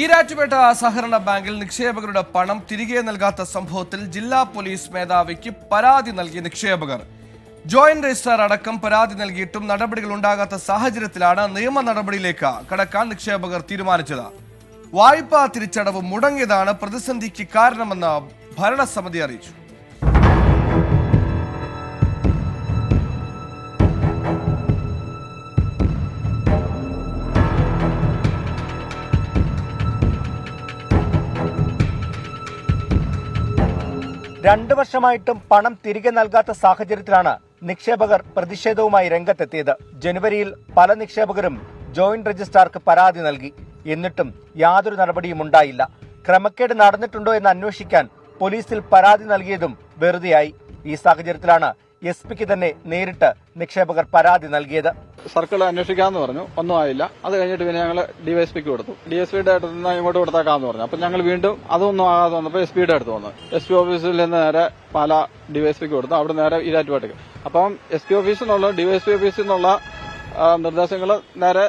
ഈരാറ്റുപേട്ട സഹകരണ ബാങ്കിൽ നിക്ഷേപകരുടെ പണം തിരികെ നൽകാത്ത സംഭവത്തിൽ ജില്ലാ പോലീസ് മേധാവിക്ക് പരാതി നൽകി നിക്ഷേപകർ. ജോയിന്റ് രജിസ്ട്രാർ അടക്കം പരാതി നൽകിയിട്ടും നടപടികൾ ഉണ്ടാകാത്ത സാഹചര്യത്തിലാണ് നിയമ നടപടിയിലേക്ക് കടക്കാൻ നിക്ഷേപകർ തീരുമാനിച്ചത്. വായ്പാ തിരിച്ചടവ് മുടങ്ങിയതാണ് പ്രതിസന്ധിക്ക് കാരണമെന്ന് ഭരണസമിതി അറിയിച്ചു. രണ്ടു വർഷമായിട്ടും പണം തിരികെ നൽകാത്ത സാഹചര്യത്തിലാണ് നിക്ഷേപകർ പ്രതിഷേധവുമായി രംഗത്തെത്തിയത്. ജനുവരിയിൽ പല നിക്ഷേപകരും ജോയിന്റ് രജിസ്ട്രാർക്ക് പരാതി നൽകി. എന്നിട്ടും യാതൊരു നടപടിയും ഉണ്ടായില്ല. ക്രമക്കേട് നടന്നിട്ടുണ്ടോ എന്ന് അന്വേഷിക്കാൻ പോലീസിൽ പരാതി നൽകിയതും വെറുതെയായി. ഈ സാഹചര്യത്തിലാണ് എസ് പിക്ക് തന്നെ നേരിട്ട് നിക്ഷേപകർ പരാതി നൽകിയത്. സർക്കിൾ അന്വേഷിക്കാന്ന് പറഞ്ഞു. ഒന്നും ആയില്ല. അത് കഴിഞ്ഞിട്ട് പിന്നെ ഞങ്ങൾ ഡിവൈഎസ്പിക്ക് കൊടുത്തു. ഡിഎസ്പിയുടെ അടുത്ത് നിന്ന് ഇങ്ങോട്ട് കൊടുത്തേക്കാന്ന് പറഞ്ഞു. അപ്പൊ ഞങ്ങൾ വീണ്ടും അതൊന്നും ആകാതെ വന്നപ്പോൾ എസ് പിയുടെ അടുത്ത് വന്നു. എസ് പി ഓഫീസിൽ നിന്ന് നേരെ പാല ഡിവൈഎസ്പിക്ക് കൊടുത്തു. അവിടെ നേരെ ഇരാറ്റുപാട്ടിക്ക് അപ്പം എസ് പി ഓഫീസിൽ നിന്നുള്ള ഡിവൈഎസ്പി ഓഫീസിൽ നിന്നുള്ള നിർദ്ദേശങ്ങൾ നേരെ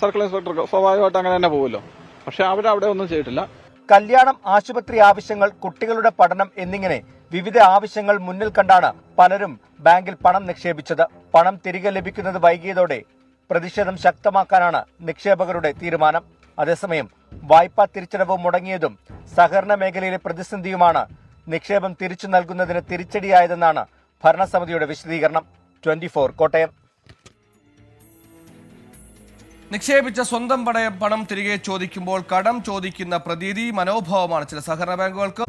സർക്കിൾ ഇൻസ്പെക്ടർക്ക് സ്വാഭാവികമായിട്ട് അങ്ങനെ തന്നെ പോകുമല്ലോ പക്ഷെ അവരവിടെ ഒന്നും ചെയ്തിട്ടില്ല. കല്യാണം ആശുപത്രി ആവശ്യങ്ങൾ കുട്ടികളുടെ പഠനം എന്നിങ്ങനെ വിവിധ ആവശ്യങ്ങൾ മുന്നിൽ കണ്ടാണ് പലരും ബാങ്കിൽ പണം നിക്ഷേപിച്ചത്. പണം തിരികെ ലഭിക്കുന്നത് വൈകിയതോടെ പ്രതിഷേധം ശക്തമാക്കാനാണ് നിക്ഷേപകരുടെ തീരുമാനം. അതേസമയം വായ്പാ തിരിച്ചടവ് മുടങ്ങിയതും സഹകരണ മേഖലയിലെ പ്രതിസന്ധിയുമാണ് നിക്ഷേപം തിരിച്ചു നൽകുന്നതിന് തിരിച്ചടിയായതെന്നാണ് ഭരണസമിതിയുടെ വിശദീകരണം. ട്വന്റി കോട്ടയം. നിക്ഷേപിച്ച സ്വന്തം പണയം പണം തിരികെ ചോദിക്കുമ്പോൾ കടം ചോദിക്കുന്ന പ്രതീതി മനോഭാവമാണ് ചില സഹകരണ ബാങ്കുകൾക്ക്.